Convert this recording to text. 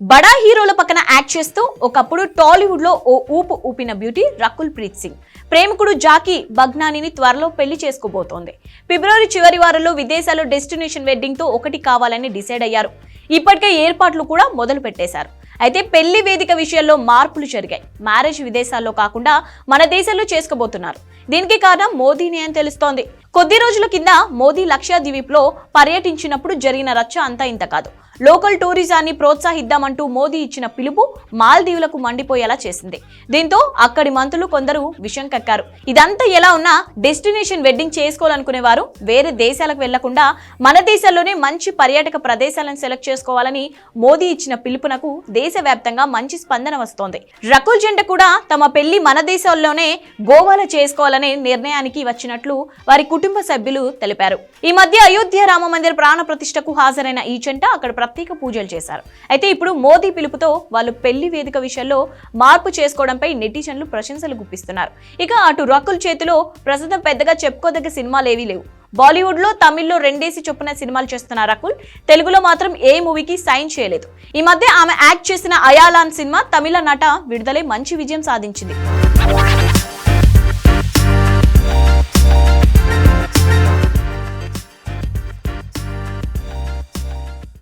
బడా హీరోల పక్కన యాక్ట్ చేస్తూ ఒకప్పుడు టాలీవుడ్లో ఓ ఊపు ఊపిన బ్యూటీ రకుల్ ప్రీత్ సింగ్. ప్రేమికుడు జాకీ బగ్నానిని త్వరలో పెళ్ళి చేసుకోబోతోంది ఫిబ్రవరి చివరి వారంలో విదేశాల్లో డెస్టినేషన్ వెడ్డింగ్తో ఒకటి కావాలని డిసైడ్ అయ్యారు. ఇప్పటికే ఏర్పాట్లు కూడా మొదలు పెట్టేశారు. అయితే పెళ్ళి వేదిక విషయంలో మార్పులు జరిగాయి. మ్యారేజ్ విదేశాల్లో కాకుండా మన దేశంలో చేసుకోబోతున్నారు. దీనికి కారణం మోదీనే అని తెలుస్తోంది. కొద్ది రోజుల కింద మోదీ లక్షద్వీప్లో పర్యటించినప్పుడు జరిగిన రచ్చ అంతా ఇంత కాదు. లోకల్ టూరిజాన్ని ప్రోత్సహిద్దామంటూ మోదీ ఇచ్చిన పిలుపు మాల్దీవులకు మండిపోయేలా చేసింది. దీంతో అక్కడి మంత్రులు కొందరు విషం కక్కారు. ఇదంతా ఎలా ఉన్నా డెస్టినేషన్ వెడ్డింగ్ చేసుకోవాలనుకునే వారు వేరే దేశాలకు వెళ్ళకుండా మన దేశంలోనే మంచి పర్యాటక ప్రదేశాలను సెలెక్ట్ చేసుకోవాలని మోదీ ఇచ్చిన పిలుపునకు దేశవ్యాప్తంగా మంచి స్పందన వస్తోంది. రకుల్ జెండా కూడా తమ పెళ్ళి మన దేశంలోనే గోవాలో చేసుకోవాలనే నిర్ణయానికి వచ్చినట్లు వారి కుటుంబ సభ్యులు తెలిపారు. ఈ మధ్య అయోధ్య రామ మందిర ప్రాణ ప్రతిష్టకు హాజరైన ఈ జంట అక్కడ ప్రత్యేక పూజలు చేశారు. అయితే ఇప్పుడు మోదీ పిలుపుతో వాళ్ళు పెళ్ళి వేదిక విషయంలో మార్పు చేసుకోవడంపై నెటిజన్లు ప్రశంసలు గుప్పిస్తున్నారు. ఇక అటు రకుల్ చేతిలో ప్రస్తుతం పెద్దగా చెప్పుకోదగ్గ సినిమాలు ఏవీ లేవు. బాలీవుడ్లో తమిళ్ళో రెండేసి చొప్పున సినిమాలు చేస్తున్న రకుల్ తెలుగులో మాత్రం ఏ మూవీకి సైన్ చేయలేదు. ఈ మధ్య ఆమె యాక్ట్ చేసిన అయాలాన్ సినిమా తమిళ నట విడుదలై మంచి విజయం సాధించింది.